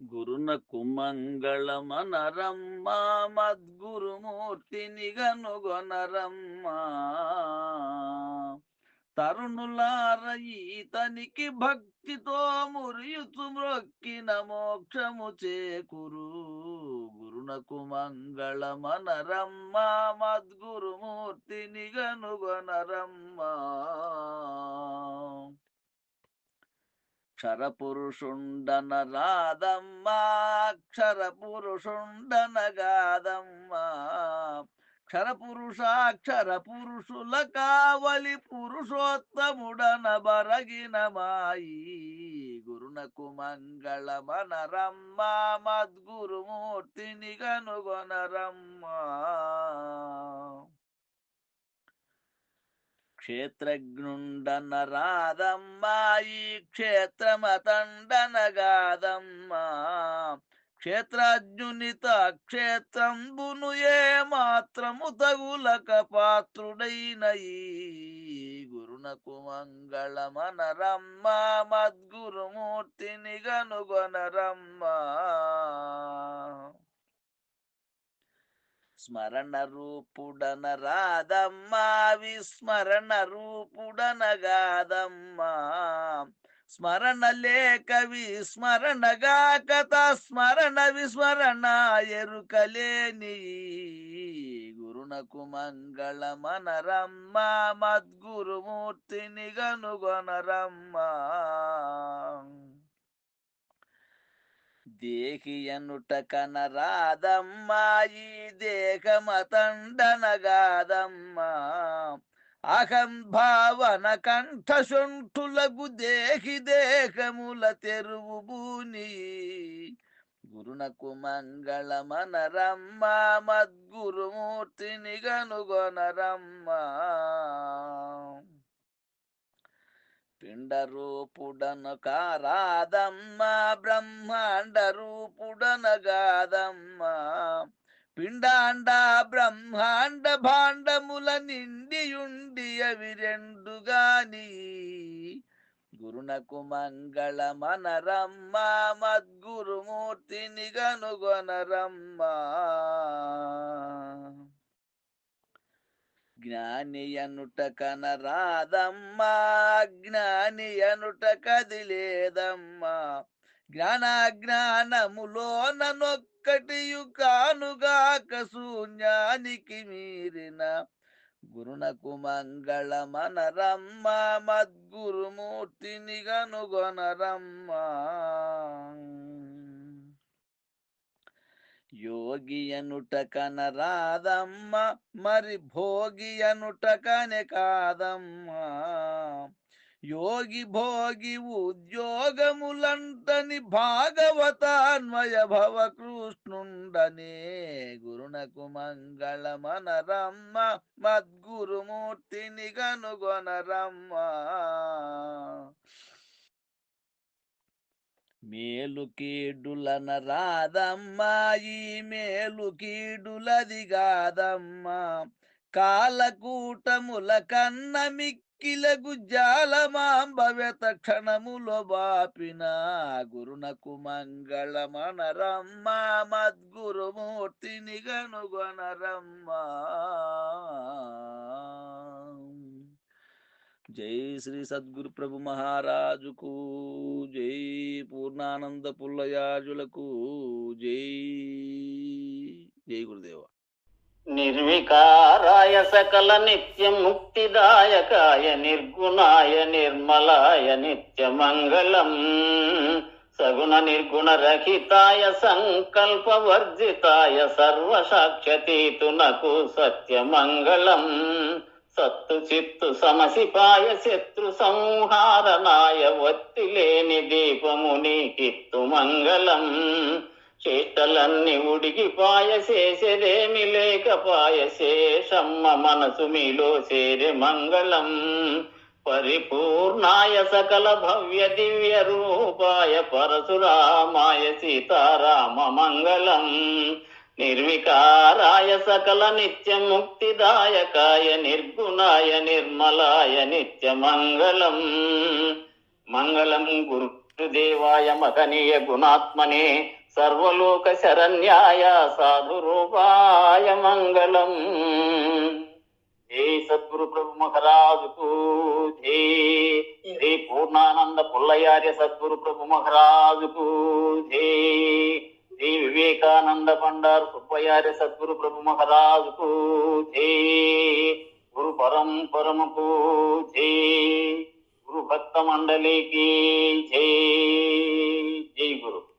గురునకు మంగళమనరమ్మ మద్గురుమూర్తిని గనుగొనరమ్మా తరుణులారయీతనికి భక్తితో మురియుచు మ్రొక్కిన మోక్షము చేకురు. గురునకు మంగళమనరమ్మ మద్గురుమూర్తిని గనుగొనరమ్మా క్షర పురుషుండన రాదమ్మా అక్షర పురుషుండన గాదమ్మా క్షర పురుషాక్షర పురుషుల కావలి పురుషోత్తముడన బరగిన మాయి గురునకు మంగళమనరమ్మా మద్గురుమూర్తిని కనుగొనరమ్మా క్షేత్రజ్ఞుండన రాదమ్మా ఈ క్షేత్రమతండనగాదమ్మా క్షేత్రజ్ఞునిత క్షేత్రంబును ఏ మాత్రము తగులక పాత్రుడైన ఈ గురునకు మంగళమనరమ్మా మద్గురుమూర్తిని గనుగొనరమ్మా. స్మరణ రూపుడన రాదమ్మా విస్మరణ రూపుడన గాదమ్మా స్మరణ లేక విస్మరణ గాకత స్మరణ విస్మరణ ఎరుకలేని గురునకు మంగళ మనరమ్మ మద్గురుమూర్తిని గనుగొనరమ్మా. దేహి అనుట కనరాదమ్మా ఈ దేహమతండనగాదమ్మా. అహం భావన కంఠశుంఠులకు దేహి దేహముల తెరువు భూని. గురునకు మంగళమనరమ్మా మద్గురుమూర్తిని గనుగొనరమ్మా. పిండ రూపుడను కారాదమ్మా బ్రహ్మాండ రూపుడన గాదమ్మా పిండాండ బ్రహ్మాండ భాండముల నిండియుండి అవి రెండు గాని గురునకు మంగళ మంగళమనరమ్మా మద్గురుమూర్తిని గనుగొనరమ్మా. జ్ఞాని అనుట కనరాదమ్మా జ్ఞాని అనుట కదిలేదమ్మా. జ్ఞానాజ్ఞానములోన నొక్కటియు కానుగాక శూన్యానికి మీరిన గురునకు మంగళమనరమ్మా మద్గురుమూర్తిని గనుగొనరమ్మా యోగి అనుట కనరాదమ్మ మరి భోగియనుట కనే కాదమ్మా. యోగి భోగి ఉద్యోగములంటని భాగవతాన్వయ భవ కృష్ణుండనే గురునకు మంగళమనరమ్మ మద్గురుమూర్తిని కనుగొనరమ్మ. మేలు కీడులన రాదమ్మా ఈ మేలు కీడులది కాదమ్మా. కాలకూటముల కన్న మిక్కిలకు జాలమాంబవ్యత క్షణములో బాపిన గురునకు మంగళమనరమ్మా మద్గురుమూర్తిని గనుగొనరమ్మా. జై శ్రీ సద్గురు ప్రభు మహారాజుకు జై పూర్ణానంద పుల్లయాజులకు జై జై గురుదేవ. నిర్వికారాయ సకల నిత్య ముక్తిదాయకాయ నిర్గుణాయ నిర్మలాయ నిత్య మంగళం సగుణ నిర్గుణ రహితాయ సంకల్ప వర్జితాయ సర్వసాక్షతీతునకు సత్యమంగళం. సత్తు చిత్తు సమసిపాయ శత్రు సంహారనాయ వత్తి లేని దీపము నీకిత్తు మంగళం. చేష్టలన్నీ ఉడిగిపాయ చేసేదేమి లేకపాయ శేషమ్మ మనసు మీలో చేరే మంగళం. పరిపూర్ణాయ సకల భవ్య దివ్య రూపాయ పరశురామాయ సీతారామ మంగళం. నిర్వికారాయ సకల నిత్య ముక్తిదాయకాయ నిర్గుణాయ నిర్మలాయ నిత్య మంగళం. మంగళం గురుదేవాయ మహనీయ గుణాత్మనే సర్వలోక శరణ్యాయ సాధు రూపాయ మంగళం. జై సద్గురు ప్రభు మహారాజుకు జై. శ్రీ పూర్ణానంద పుల్లయార్య సద్గురు ప్రభు మహారాజుకు జై. శ్రీ వివేకానంద పండారు సుబ్బయారి సద్గురు ప్రభు మహారాజుకు జై గురు పరంపరముకు జై గురు భక్త మండలికి జై. జై గురు.